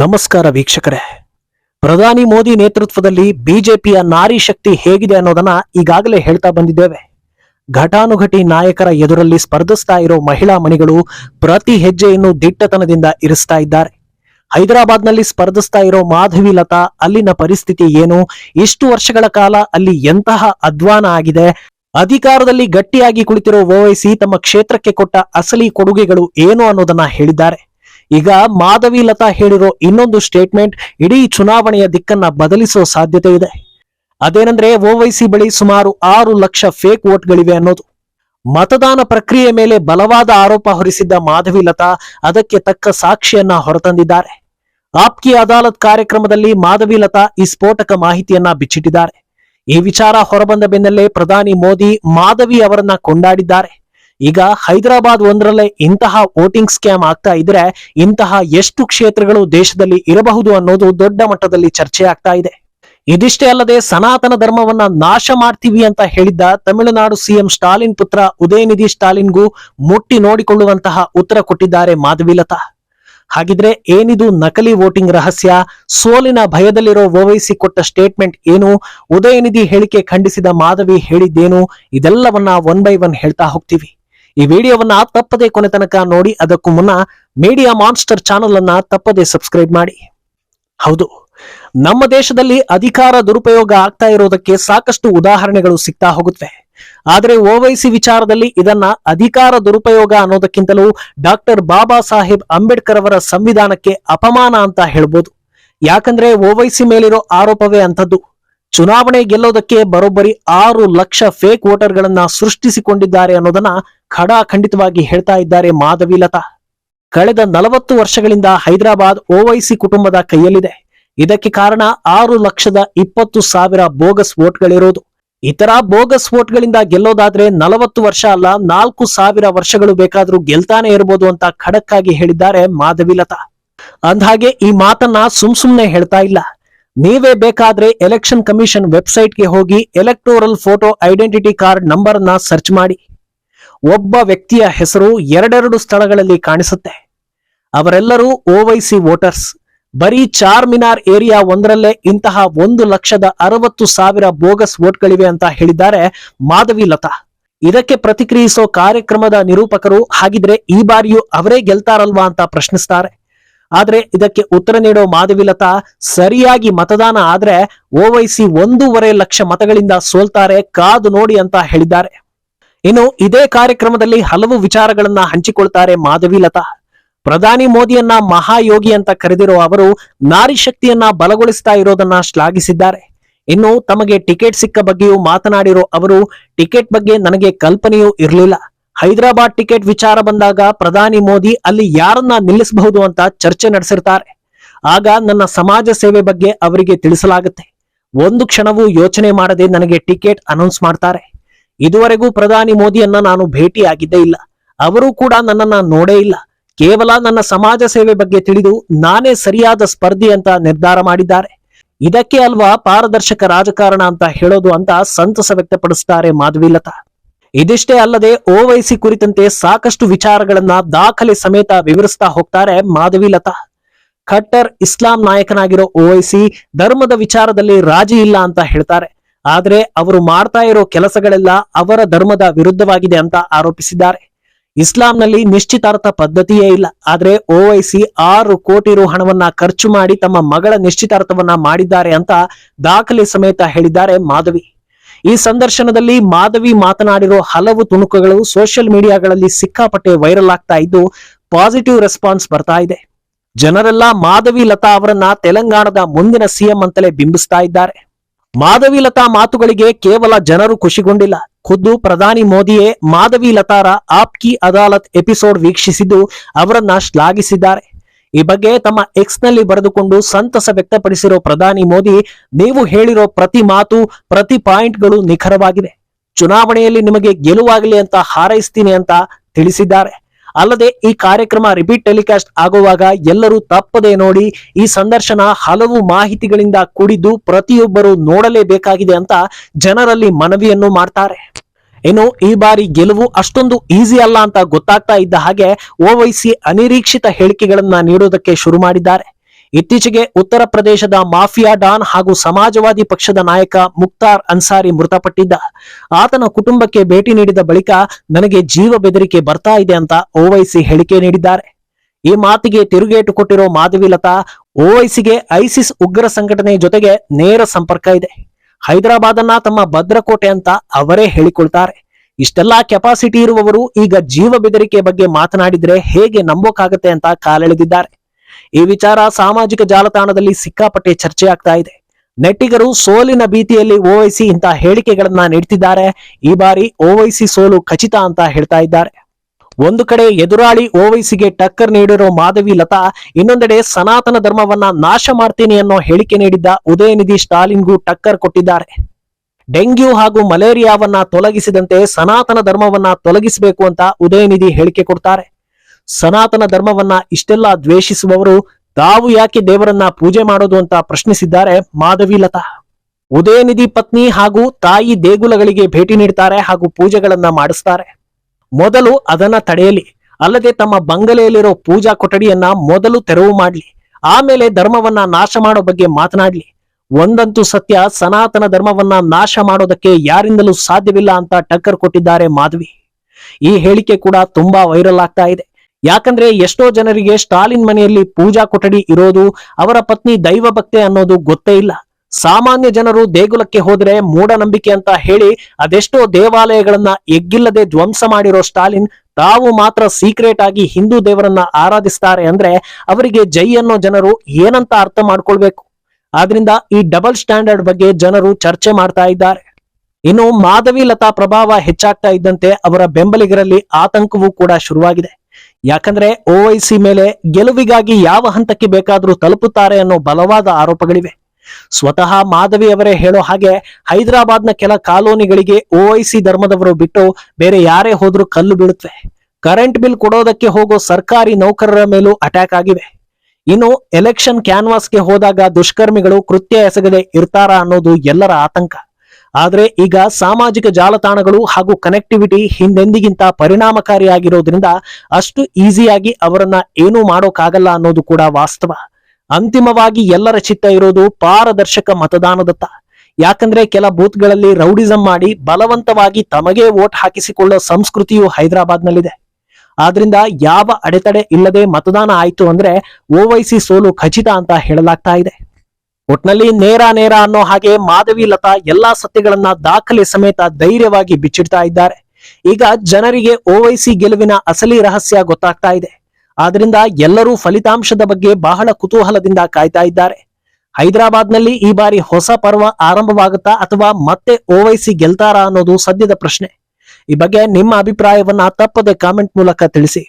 ನಮಸ್ಕಾರ ವೀಕ್ಷಕರೇ. ಪ್ರಧಾನಿ ಮೋದಿ ನೇತೃತ್ವದಲ್ಲಿ ಬಿಜೆಪಿಯ ನಾರಿ ಶಕ್ತಿ ಹೇಗಿದೆ ಅನ್ನೋದನ್ನ ಈಗಾಗಲೇ ಹೇಳ್ತಾ ಬಂದಿದ್ದೇವೆ. ಘಟಾನುಘಟಿ ನಾಯಕರ ಎದುರಲ್ಲಿ ಸ್ಪರ್ಧಿಸ್ತಾ ಇರೋ ಮಹಿಳಾ ಮಣಿಗಳು ಪ್ರತಿ ಹೆಜ್ಜೆಯನ್ನು ದಿಟ್ಟತನದಿಂದ ಇರಿಸ್ತಾ ಇದ್ದಾರೆ. ಹೈದರಾಬಾದ್ನಲ್ಲಿ ಸ್ಪರ್ಧಿಸ್ತಾ ಇರೋ ಮಾಧವಿ ಲತಾ ಅಲ್ಲಿನ ಪರಿಸ್ಥಿತಿ ಏನು? ಇಷ್ಟು ವರ್ಷಗಳ ಕಾಲ ಅಲ್ಲಿ ಎಂತಹ ಅಧ್ವಾನ ಆಗಿದೆ? ಅಧಿಕಾರದಲ್ಲಿ ಗಟ್ಟಿಯಾಗಿ ಕುಳಿತಿರೋ ಓವೈಸಿ ತಮ್ಮ ಕ್ಷೇತ್ರಕ್ಕೆ ಕೊಟ್ಟ ಅಸಲಿ ಕೊಡುಗೆಗಳು ಏನು ಅನ್ನೋದನ್ನ ಹೇಳಿದ್ದಾರೆ. ಈಗ ಮಾಧವಿ ಲತಾ ಹೇಳಿರೋ ಇನ್ನೊಂದು ಸ್ಟೇಟ್ಮೆಂಟ್ ಇಡೀ ಚುನಾವಣೆಯ ದಿಕ್ಕನ್ನ ಬದಲಿಸೋ ಸಾಧ್ಯತೆ ಇದೆ. ಅದೇನಂದ್ರೆ ಓವೈಸಿ ಬಳಿ ಸುಮಾರು ಆರು ಲಕ್ಷ ಫೇಕ್ ವೋಟ್ಗಳಿವೆ ಅನ್ನೋದು. ಮತದಾನ ಪ್ರಕ್ರಿಯೆ ಮೇಲೆ ಬಲವಾದ ಆರೋಪ ಹೊರಿಸಿದ್ದ ಮಾಧವಿ ಲತಾ ಅದಕ್ಕೆ ತಕ್ಕ ಸಾಕ್ಷಿಯನ್ನ ಹೊರತಂದಿದ್ದಾರೆ. ಆಪ್ಕಿ ಅದಾಲತ್ ಕಾರ್ಯಕ್ರಮದಲ್ಲಿ ಮಾಧವಿ ಲತಾ ಈ ಸ್ಫೋಟಕ ಮಾಹಿತಿಯನ್ನ ಬಿಚ್ಚಿಟ್ಟಿದ್ದಾರೆ. ಈ ವಿಚಾರ ಹೊರಬಂದ ಬೆನ್ನಲ್ಲೇ ಪ್ರಧಾನಿ ಮೋದಿ ಮಾಧವಿ ಅವರನ್ನ ಕೊಂಡಾಡಿದ್ದಾರೆ. ಈಗ ಹೈದರಾಬಾದ್ ಒಂದರಲ್ಲೇ ಇಂತಹ ವೋಟಿಂಗ್ ಸ್ಕ್ಯಾಮ್ ಆಗ್ತಾ ಇದ್ರೆ ಇಂತಹ ಎಷ್ಟು ಕ್ಷೇತ್ರಗಳು ದೇಶದಲ್ಲಿ ಇರಬಹುದು ಅನ್ನೋದು ದೊಡ್ಡ ಮಟ್ಟದಲ್ಲಿ ಚರ್ಚೆ ಆಗ್ತಾ ಇದೆ. ಇದಿಷ್ಟೇ ಅಲ್ಲದೆ ಸನಾತನ ಧರ್ಮವನ್ನ ನಾಶ ಮಾಡ್ತೀವಿ ಅಂತ ಹೇಳಿದ್ದ ತಮಿಳುನಾಡು ಸಿಎಂ ಸ್ಟಾಲಿನ್ ಪುತ್ರ ಉದಯನಿಧಿ ಸ್ಟಾಲಿನ್ಗೂ ಮುಟ್ಟಿ ನೋಡಿಕೊಳ್ಳುವಂತಹ ಉತ್ತರ ಕೊಟ್ಟಿದ್ದಾರೆ ಮಾಧವಿಲತಾ. ಹಾಗಿದ್ರೆ ಏನಿದು ನಕಲಿ ವೋಟಿಂಗ್ ರಹಸ್ಯ? ಸೋಲಿನ ಭಯದಲ್ಲಿರೋ ಓವೈಸಿ ಕೊಟ್ಟ ಸ್ಟೇಟ್ಮೆಂಟ್ ಏನು? ಉದಯನಿಧಿ ಹೇಳಿಕೆ ಖಂಡಿಸಿದ ಮಾಧವಿ ಹೇಳಿದ್ದೇನು? ಇದೆಲ್ಲವನ್ನ ಒನ್ ಬೈ ಒನ್ ಹೇಳ್ತಾ ಹೋಗ್ತೀವಿ. ಈ ವಿಡಿಯೋವನ್ನ ತಪ್ಪದೆ ಕೊನೆ ತನಕ ನೋಡಿ, ಅದಕ್ಕೂ ಮುನ್ನ ಮೀಡಿಯಾ ಮಾನ್ಸ್ಟರ್ ಚಾನಲ್ ಅನ್ನ ತಪ್ಪದೆ ಸಬ್ಸ್ಕ್ರೈಬ್ ಮಾಡಿ. ಹೌದು, ನಮ್ಮ ದೇಶದಲ್ಲಿ ಅಧಿಕಾರ ದುರುಪಯೋಗ ಆಗ್ತಾ ಇರೋದಕ್ಕೆ ಸಾಕಷ್ಟು ಉದಾಹರಣೆಗಳು ಸಿಗ್ತಾ ಹೋಗುತ್ತವೆ. ಆದರೆ ಓವೈಸಿ ವಿಚಾರದಲ್ಲಿ ಇದನ್ನ ಅಧಿಕಾರ ದುರುಪಯೋಗ ಅನ್ನೋದಕ್ಕಿಂತಲೂ ಡಾಕ್ಟರ್ ಬಾಬಾ ಸಾಹೇಬ್ ಅಂಬೇಡ್ಕರ್ ಅವರ ಸಂವಿಧಾನಕ್ಕೆ ಅಪಮಾನ ಅಂತ ಹೇಳ್ಬೋದು. ಯಾಕಂದ್ರೆ ಓವೈಸಿ ಮೇಲಿರೋ ಆರೋಪವೇ ಅಂಥದ್ದು. ಚುನಾವಣೆ ಗೆಲ್ಲೋದಕ್ಕೆ ಬರೋಬ್ಬರಿ ಆರು ಲಕ್ಷ ಫೇಕ್ ವೋಟರ್ಗಳನ್ನ ಸೃಷ್ಟಿಸಿಕೊಂಡಿದ್ದಾರೆ ಅನ್ನೋದನ್ನ ಖಡಾಖಂಡಿತವಾಗಿ ಹೇಳ್ತಾ ಇದ್ದಾರೆ ಮಾಧವಿ ಲತಾ. ಕಳೆದ ನಲವತ್ತು ವರ್ಷಗಳಿಂದ ಹೈದರಾಬಾದ್ ಓವೈಸಿ ಕುಟುಂಬದ ಕೈಯಲ್ಲಿದೆ. ಇದಕ್ಕೆ ಕಾರಣ ಆರು ಲಕ್ಷದ ಇಪ್ಪತ್ತು ಸಾವಿರ ಬೋಗಸ್ ವೋಟ್ಗಳಿರೋದು. ಇತರ ಬೋಗಸ್ ವೋಟ್ಗಳಿಂದ ಗೆಲ್ಲೋದಾದ್ರೆ ನಲವತ್ತು ವರ್ಷ ಅಲ್ಲ, ನಾಲ್ಕು ಸಾವಿರ ವರ್ಷಗಳು ಬೇಕಾದ್ರೂ ಗೆಲ್ತಾನೆ ಇರಬಹುದು ಅಂತ ಖಡಕ್ಕಾಗಿ ಹೇಳಿದ್ದಾರೆ ಮಾಧವಿ ಲತಾ. ಅಂದ್ಹಾಗೆ ಈ ಮಾತನ್ನ ಸುಮ್ ಸುಮ್ನೆ ಹೇಳ್ತಾ ಇಲ್ಲ. ನೀವೇ ಬೇಕಾದ್ರೆ ಎಲೆಕ್ಷನ್ ಕಮಿಷನ್ ವೆಬ್ಸೈಟ್ಗೆ ಹೋಗಿ ಎಲೆಕ್ಟೋರಲ್ ಫೋಟೋ ಐಡೆಂಟಿಟಿ ಕಾರ್ಡ್ ನಂಬರ್ನ ಸರ್ಚ್ ಮಾಡಿ. ಒಬ್ಬ ವ್ಯಕ್ತಿಯ ಹೆಸರು ಎರಡೆರಡು ಸ್ಥಳಗಳಲ್ಲಿ ಕಾಣಿಸುತ್ತೆ. ಅವರೆಲ್ಲರೂ ಓವೈಸಿ ವೋಟರ್ಸ್ ಬರೀ ಚಾರ್ ಮಿನಾರ್ ಏರಿಯಾ ಒಂದರಲ್ಲೇ ಇಂತಹ ಒಂದು ಲಕ್ಷದ ಅರವತ್ತು ಸಾವಿರ ಬೋಗಸ್ ವೋಟ್ಗಳಿವೆ ಅಂತ ಹೇಳಿದ್ದಾರೆ ಮಾಧವಿ ಲತಾ. ಇದಕ್ಕೆ ಪ್ರತಿಕ್ರಿಯಿಸೋ ಕಾರ್ಯಕ್ರಮದ ನಿರೂಪಕರು ಹಾಗಿದ್ರೆ ಈ ಬಾರಿಯೂ ಅವರೇ ಗೆಲ್ತಾರಲ್ವಾ ಅಂತ ಪ್ರಶ್ನಿಸ್ತಾರೆ. ಆದ್ರೆ ಇದಕ್ಕೆ ಉತ್ತರ ನೀಡೋ ಮಾಧವಿಲತಾ ಸರಿಯಾಗಿ ಮತದಾನ ಆದ್ರೆ ಓವೈಸಿ ಒಂದೂವರೆ ಲಕ್ಷ ಮತಗಳಿಂದ ಸೋಲ್ತಾರೆ, ಕಾದು ನೋಡಿ ಅಂತ ಹೇಳಿದ್ದಾರೆ. ಇನ್ನು ಇದೇ ಕಾರ್ಯಕ್ರಮದಲ್ಲಿ ಹಲವು ವಿಚಾರಗಳನ್ನ ಹಂಚಿಕೊಳ್ತಾರೆ ಮಾಧವಿಲತಾ. ಪ್ರಧಾನಿ ಮೋದಿಯನ್ನ ಮಹಾಯೋಗಿ ಅಂತ ಕರೆದಿರುವ ಅವರು ನಾರಿ ಶಕ್ತಿಯನ್ನ ಬಲಗೊಳಿಸ್ತಾ ಇರೋದನ್ನ ಶ್ಲಾಘಿಸಿದ್ದಾರೆ. ಇನ್ನು ತಮಗೆ ಟಿಕೆಟ್ ಸಿಕ್ಕ ಬಗ್ಗೆಯೂ ಮಾತನಾಡಿರೋ ಅವರು, ಟಿಕೆಟ್ ಬಗ್ಗೆ ನನಗೆ ಕಲ್ಪನೆಯೂ ಇರಲಿಲ್ಲ. ಹೈದರಾಬಾದ್ ಟಿಕೆಟ್ ವಿಚಾರ ಬಂದಾಗ ಪ್ರಧಾನಿ ಮೋದಿ ಅಲ್ಲಿ ಯಾರನ್ನ ನಿಲ್ಲಿಸಬಹುದು ಅಂತ ಚರ್ಚೆ ನಡೆಸಿರ್ತಾರೆ. ಆಗ ನನ್ನ ಸಮಾಜ ಸೇವೆ ಬಗ್ಗೆ ಅವರಿಗೆ ತಿಳಿಸಲಾಗುತ್ತೆ. ಒಂದು ಕ್ಷಣವೂ ಯೋಚನೆ ಮಾಡದೆ ನನಗೆ ಟಿಕೆಟ್ ಅನೌನ್ಸ್ ಮಾಡ್ತಾರೆ. ಇದುವರೆಗೂ ಪ್ರಧಾನಿ ಮೋದಿಯನ್ನ ನಾನು ಭೇಟಿಯಾಗಿದ್ದೇ ಇಲ್ಲ. ಅವರು ಕೂಡ ನನ್ನನ್ನ ನೋಡೇ ಇಲ್ಲ. ಕೇವಲ ನನ್ನ ಸಮಾಜ ಸೇವೆ ಬಗ್ಗೆ ತಿಳಿದು ನಾನೇ ಸರಿಯಾದ ಸ್ಪರ್ಧಿ ಅಂತ ನಿರ್ಧಾರ ಮಾಡಿದ್ದಾರೆ. ಇದಕ್ಕೆ ಅಲ್ವಾ ಪಾರದರ್ಶಕ ರಾಜಕಾರಣ ಅಂತ ಹೇಳೋದು ಅಂತ ಸಂತಸ ವ್ಯಕ್ತಪಡಿಸುತ್ತಾರೆ ಮಾಧವಿ ಲತಾ. ಇದಿಷ್ಟೇ ಅಲ್ಲದೆ ಓವೈಸಿ ಕುರಿತಂತೆ ಸಾಕಷ್ಟು ವಿಚಾರಗಳನ್ನ ದಾಖಲೆ ಸಮೇತ ವಿವರಿಸ್ತಾ ಹೋಗ್ತಾರೆ ಮಾಧವಿ ಲತಾ. ಖಟ್ಟರ್ ಇಸ್ಲಾಂ ನಾಯಕನಾಗಿರೋ ಓವೈಸಿ ಧರ್ಮದ ವಿಚಾರದಲ್ಲಿ ರಾಜಿ ಇಲ್ಲ ಅಂತ ಹೇಳ್ತಾರೆ. ಆದ್ರೆ ಅವರು ಮಾಡ್ತಾ ಇರೋ ಕೆಲಸಗಳೆಲ್ಲ ಅವರ ಧರ್ಮದ ವಿರುದ್ಧವಾಗಿದೆ ಅಂತ ಆರೋಪಿಸಿದ್ದಾರೆ. ಇಸ್ಲಾಂನಲ್ಲಿ ನಿಶ್ಚಿತಾರ್ಥ ಪದ್ಧತಿಯೇ ಇಲ್ಲ. ಆದ್ರೆ ಓವೈಸಿ ಆರು ಕೋಟಿ ರು ಹಣವನ್ನ ಖರ್ಚು ಮಾಡಿ ತಮ್ಮ ಮಗಳ ನಿಶ್ಚಿತಾರ್ಥವನ್ನ ಮಾಡಿದ್ದಾರೆ ಅಂತ ದಾಖಲೆ ಸಮೇತ ಹೇಳಿದ್ದಾರೆ ಮಾಧವಿ. ಈ ಸಂದರ್ಶನದಲ್ಲಿ ಮಾಧವಿ ಮಾತನಾಡಿರೋ ಹಲವು ತುಣುಕುಗಳು ಸೋಷಿಯಲ್ ಮೀಡಿಯಾಗಳಲ್ಲಿ ಸಿಕ್ಕಾಪಟ್ಟೆ ವೈರಲ್ ಆಗ್ತಾ ಇದ್ದು ಪಾಸಿಟಿವ್ ರೆಸ್ಪಾನ್ಸ್ ಬರ್ತಾ ಇದೆ. ಜನರೆಲ್ಲ ಮಾಧವಿ ಲತಾ ಅವರನ್ನ ತೆಲಂಗಾಣದ ಮುಂದಿನ ಸಿಎಂ ಅಂತಲೇ ಬಿಂಬಿಸ್ತಾ ಇದ್ದಾರೆ. ಮಾಧವಿ ಲತಾ ಮಾತುಗಳಿಗೆ ಕೇವಲ ಜನರು ಖುಷಿಗೊಂಡಿಲ್ಲ. ಖುದ್ದು ಪ್ರಧಾನಿ ಮೋದಿಯೇ ಮಾಧವಿ ಲತಾರ ಆಪ್ಕಿ ಅದಾಲತ್ ಎಪಿಸೋಡ್ ವೀಕ್ಷಿಸಿದ್ದು ಅವರನ್ನ ಶ್ಲಾಘಿಸಿದ್ದಾರೆ. ಈ ಬಗ್ಗೆ ತಮ್ಮ ಎಕ್ಸ್ನಲ್ಲಿ ಬರೆದುಕೊಂಡು ಸಂತಸ ವ್ಯಕ್ತಪಡಿಸಿರೋ ಪ್ರಧಾನಿ ಮೋದಿ, ನೀವು ಹೇಳಿರೋ ಪ್ರತಿ ಮಾತು, ಪ್ರತಿ ಪಾಯಿಂಟ್ಗಳು ನಿಖರವಾಗಿದೆ. ಚುನಾವಣೆಯಲ್ಲಿ ನಿಮಗೆ ಗೆಲುವಾಗಲಿ ಅಂತ ಹಾರೈಸ್ತೀನಿ ಅಂತ ತಿಳಿಸಿದ್ದಾರೆ. ಅಲ್ಲದೆ ಈ ಕಾರ್ಯಕ್ರಮ ರಿಪೀಟ್ ಟೆಲಿಕಾಸ್ಟ್ ಆಗುವಾಗ ಎಲ್ಲರೂ ತಪ್ಪದೆ ನೋಡಿ ಈ ಸಂದರ್ಶನ ಹಲವು ಮಾಹಿತಿಗಳಿಂದ ಕೂಡಿದ್ದು ಪ್ರತಿಯೊಬ್ಬರು ನೋಡಲೇಬೇಕಾಗಿದೆ ಅಂತ ಜನರಲ್ಲಿ ಮನವಿಯನ್ನು ಮಾಡ್ತಾರೆ. ಇನ್ನು ಈ ಬಾರಿ ಗೆಲುವು ಅಷ್ಟೊಂದು ಈಸಿ ಅಲ್ಲ ಅಂತ ಗೊತ್ತಾಗ್ತಾ ಇದ್ದ ಹಾಗೆ ಓವೈಸಿ ಅನಿರೀಕ್ಷಿತ ಹೇಳಿಕೆಗಳನ್ನ ನೀಡೋದಕ್ಕೆ ಶುರು ಮಾಡಿದ್ದಾರೆ. ಇತ್ತೀಚೆಗೆ ಉತ್ತರ ಪ್ರದೇಶದ ಮಾಫಿಯಾ ಡಾನ್ ಹಾಗೂ ಸಮಾಜವಾದಿ ಪಕ್ಷದ ನಾಯಕ ಮುಕ್ತಾರ್ ಅನ್ಸಾರಿ ಮೃತಪಟ್ಟಿದ್ದ. ಆತನ ಕುಟುಂಬಕ್ಕೆ ಭೇಟಿ ನೀಡಿದ ಬಳಿಕ ನನಗೆ ಜೀವ ಬೆದರಿಕೆ ಬರ್ತಾ ಇದೆ ಅಂತ ಓವೈಸಿ ಹೇಳಿಕೆ ನೀಡಿದ್ದಾರೆ. ಈ ಮಾತಿಗೆ ತಿರುಗೇಟು ಕೊಟ್ಟಿರೋ ಮಾಧವಿಲತಾ ಓವೈಸಿಗೆ ಐಸಿಸ್ ಉಗ್ರ ಸಂಘಟನೆ ಜೊತೆಗೆ ನೇರ ಸಂಪರ್ಕ ಇದೆ. ಹೈದರಾಬಾದ್ ಅನ್ನ ತಮ್ಮ ಭದ್ರಕೋಟೆ ಅಂತ ಅವರೇ ಹೇಳಿಕೊಳ್ತಾರೆ. ಇಷ್ಟೆಲ್ಲಾ ಕೆಪಾಸಿಟಿ ಇರುವವರು ಈಗ ಜೀವ ಬೆದರಿಕೆ ಬಗ್ಗೆ ಮಾತನಾಡಿದ್ರೆ ಹೇಗೆ ನಂಬೋಕಾಗತ್ತೆ ಅಂತ ಕಾಲೆಳೆದಿದ್ದಾರೆ. ಈ ವಿಚಾರ ಸಾಮಾಜಿಕ ಜಾಲತಾಣದಲ್ಲಿ ಸಿಕ್ಕಾಪಟ್ಟೆ ಚರ್ಚೆ ಆಗ್ತಾ ಇದೆ. ನೆಟ್ಟಿಗರು ಸೋಲಿನ ಭೀತಿಯಲ್ಲಿ ಓವೈಸಿ ಇಂತಹ ಹೇಳಿಕೆಗಳನ್ನ ನೀಡ್ತಿದ್ದಾರೆ. ಈ ಬಾರಿ ಓವೈಸಿ ಸೋಲು ಖಚಿತ ಅಂತ ಹೇಳ್ತಾ ಇದ್ದಾರೆ. ಒಂದು ಕಡೆ ಎದುರಾಳಿ ಓವೈಸಿಗೆ ಟಕ್ಕರ್ ನೀಡಿರೋ ಮಾಧವಿ ಲತಾ, ಇನ್ನೊಂದೆಡೆ ಸನಾತನ ಧರ್ಮವನ್ನ ನಾಶ ಮಾಡ್ತೀನಿ ಅನ್ನೋ ಹೇಳಿಕೆ ನೀಡಿದ್ದ ಉದಯನಿಧಿ ಸ್ಟಾಲಿನ್ಗೂ ಟಕ್ಕರ್ ಕೊಟ್ಟಿದ್ದಾರೆ. ಡೆಂಗ್ಯೂ ಹಾಗೂ ಮಲೇರಿಯಾವನ್ನ ತೊಲಗಿಸಿದಂತೆ ಸನಾತನ ಧರ್ಮವನ್ನ ತೊಲಗಿಸಬೇಕು ಅಂತ ಉದಯನಿಧಿ ಹೇಳಿಕೆ ಕೊಡ್ತಾರೆ. ಸನಾತನ ಧರ್ಮವನ್ನ ಇಷ್ಟೆಲ್ಲ ದ್ವೇಷಿಸುವವರು ತಾವು ಯಾಕೆ ದೇವರನ್ನ ಪೂಜೆ ಮಾಡೋದು ಅಂತ ಪ್ರಶ್ನಿಸಿದ್ದಾರೆ ಮಾಧವಿ ಲತಾ. ಉದಯನಿಧಿ ಪತ್ನಿ ಹಾಗೂ ತಾಯಿ ದೇಗುಲಗಳಿಗೆ ಭೇಟಿ ನೀಡ್ತಾರೆ ಹಾಗೂ ಪೂಜೆಗಳನ್ನ ಮಾಡಿಸ್ತಾರೆ. ಮೊದಲು ಅದನ್ನ ತಡೆಯಲಿ. ಅಲ್ಲದೆ ತಮ್ಮ ಬಂಗಲೆಯಲ್ಲಿರೋ ಪೂಜಾ ಕೊಠಡಿಯನ್ನ ಮೊದಲು ತೆರವು ಮಾಡಲಿ. ಆಮೇಲೆ ಧರ್ಮವನ್ನ ನಾಶ ಮಾಡೋ ಬಗ್ಗೆ ಮಾತನಾಡ್ಲಿ. ಒಂದಂತೂ ಸತ್ಯ, ಸನಾತನ ಧರ್ಮವನ್ನ ನಾಶ ಮಾಡೋದಕ್ಕೆ ಯಾರಿಂದಲೂ ಸಾಧ್ಯವಿಲ್ಲ ಅಂತ ಟಕ್ಕರ್ ಕೊಟ್ಟಿದ್ದಾರೆ ಮಾಧವಿ. ಈ ಹೇಳಿಕೆ ಕೂಡ ತುಂಬಾ ವೈರಲ್ ಆಗ್ತಾ ಇದೆ. ಯಾಕಂದ್ರೆ ಎಷ್ಟೋ ಜನರಿಗೆ ಸ್ಟಾಲಿನ್ ಮನೆಯಲ್ಲಿ ಪೂಜಾ ಕೊಠಡಿ ಇರೋದು, ಅವರ ಪತ್ನಿ ದೈವ ಭಕ್ತೆ ಅನ್ನೋದು ಗೊತ್ತೇ ಇಲ್ಲ. ಸಾಮಾನ್ಯ ಜನರು ದೇಗುಲಕ್ಕೆ ಹೋದ್ರೆ ಮೂಢನಂಬಿಕೆ ಅಂತ ಹೇಳಿ ಅದೆಷ್ಟೋ ದೇವಾಲಯಗಳನ್ನ ಎಗ್ಗಿಲ್ಲದೆ ಧ್ವಂಸ ಮಾಡಿರೋ ಸ್ಟಾಲಿನ್ ತಾವು ಮಾತ್ರ ಸೀಕ್ರೆಟ್ ಆಗಿ ಹಿಂದೂ ದೇವರನ್ನ ಆರಾಧಿಸ್ತಾರೆ ಅಂದ್ರೆ ಅವರಿಗೆ ಜೈ ಅನ್ನೋ ಜನರು ಏನಂತ ಅರ್ಥ ಮಾಡ್ಕೊಳ್ಬೇಕು? ಆದ್ರಿಂದ ಈ ಡಬಲ್ ಸ್ಟ್ಯಾಂಡರ್ಡ್ ಬಗ್ಗೆ ಜನರು ಚರ್ಚೆ ಮಾಡ್ತಾ ಇದ್ದಾರೆ. ಇನ್ನು ಮಾಧವಿ ಲತಾ ಪ್ರಭಾವ ಹೆಚ್ಚಾಗ್ತಾ ಇದ್ದಂತೆ ಅವರ ಬೆಂಬಲಿಗರಲ್ಲಿ ಆತಂಕವೂ ಕೂಡ ಶುರುವಾಗಿದೆ. ಯಾಕಂದ್ರೆ ಓವೈಸಿ ಮೇಲೆ ಗೆಲುವಿಗಾಗಿ ಯಾವ ಹಂತಕ್ಕೆ ಬೇಕಾದರೂ ತಲುಪುತ್ತಾರೆ ಅನ್ನೋ ಬಲವಾದ ಆರೋಪಗಳಿವೆ. ಸ್ವತಃ ಮಾಧವಿ ಅವರೇ ಹೇಳೋ ಹಾಗೆ ಹೈದರಾಬಾದ್ನ ಕೆಲ ಕಾಲೋನಿಗಳಿಗೆ ಓಐಸಿ ಧರ್ಮದವರು ಬಿಟ್ಟು ಬೇರೆ ಯಾರೇ ಹೋದ್ರೂ ಕಲ್ಲು ಬೀಳುತ್ತವೆ. ಕರೆಂಟ್ ಬಿಲ್ ಕೊಡೋದಕ್ಕೆ ಹೋಗೋ ಸರ್ಕಾರಿ ನೌಕರರ ಮೇಲೂ ಅಟ್ಯಾಕ್ ಆಗಿವೆ. ಇನ್ನು ಎಲೆಕ್ಷನ್ ಕ್ಯಾನ್ವಾಸ್ಗೆ ಹೋದಾಗ ದುಷ್ಕರ್ಮಿಗಳು ಕೃತ್ಯ ಎಸಗದೆ ಇರ್ತಾರಾ ಅನ್ನೋದು ಎಲ್ಲರ ಆತಂಕ. ಆದ್ರೆ ಈಗ ಸಾಮಾಜಿಕ ಜಾಲತಾಣಗಳು ಹಾಗೂ ಕನೆಕ್ಟಿವಿಟಿ ಹಿಂದೆಂದಿಗಿಂತ ಪರಿಣಾಮಕಾರಿಯಾಗಿರೋದ್ರಿಂದ ಅಷ್ಟು ಈಸಿಯಾಗಿ ಅವರನ್ನ ಏನೂ ಮಾಡೋಕ್ಕಾಗಲ್ಲ ಅನ್ನೋದು ಕೂಡ ವಾಸ್ತವ. ಅಂತಿಮವಾಗಿ ಎಲ್ಲರ ಚಿತ್ತ ಇರೋದು ಪಾರದರ್ಶಕ ಮತದಾನದತ್ತ. ಯಾಕಂದ್ರೆ ಕೆಲ ಬೂತ್ಗಳಲ್ಲಿ ರೌಡಿಸಂ ಮಾಡಿ ಬಲವಂತವಾಗಿ ತಮಗೇ ವೋಟ್ ಹಾಕಿಸಿಕೊಳ್ಳೋ ಸಂಸ್ಕೃತಿಯು ಹೈದರಾಬಾದ್ನಲ್ಲಿದೆ. ಆದ್ರಿಂದ ಯಾವ ಅಡೆತಡೆ ಇಲ್ಲದೆ ಮತದಾನ ಆಯ್ತು ಅಂದ್ರೆ ಓವೈಸಿ ಸೋಲು ಖಚಿತ ಅಂತ ಹೇಳಲಾಗ್ತಾ ಇದೆ. ಒಟ್ನಲ್ಲಿ ನೇರ ನೇರ ಅನ್ನೋ ಹಾಗೆ ಮಾಧವಿ, ಲತಾ ಎಲ್ಲಾ ಸತ್ಯಗಳನ್ನ ದಾಖಲೆ ಸಮೇತ ಧೈರ್ಯವಾಗಿ ಬಿಚ್ಚಿಡ್ತಾ ಇದ್ದಾರೆ. ಈಗ ಜನರಿಗೆ ಓವೈಸಿ ಗೆಲುವಿನ ಅಸಲಿ ರಹಸ್ಯ ಗೊತ್ತಾಗ್ತಾ ಇದೆ. ಆದ್ರಿಂದ ಎಲ್ಲರೂ ಫಲಿತಾಂಶದ ಬಗ್ಗೆ ಬಹಳ ಕುತೂಹಲದಿಂದ ಕಾಯ್ತಾ ಇದ್ದಾರೆ. ಹೈದರಾಬಾದ್ನಲ್ಲಿ ಈ ಬಾರಿ ಹೊಸ ಪರ್ವ ಆರಂಭವಾಗುತ್ತಾ ಅಥವಾ ಮತ್ತೆ ಓವೈಸಿ ಗೆಲ್ತಾರಾ ಅನ್ನೋದು ಸದ್ಯದ ಪ್ರಶ್ನೆ. ಈ ಬಗ್ಗೆ ನಿಮ್ಮ ಅಭಿಪ್ರಾಯವನ್ನ ತಪ್ಪದೆ ಕಾಮೆಂಟ್ ಮೂಲಕ ತಿಳಿಸಿ.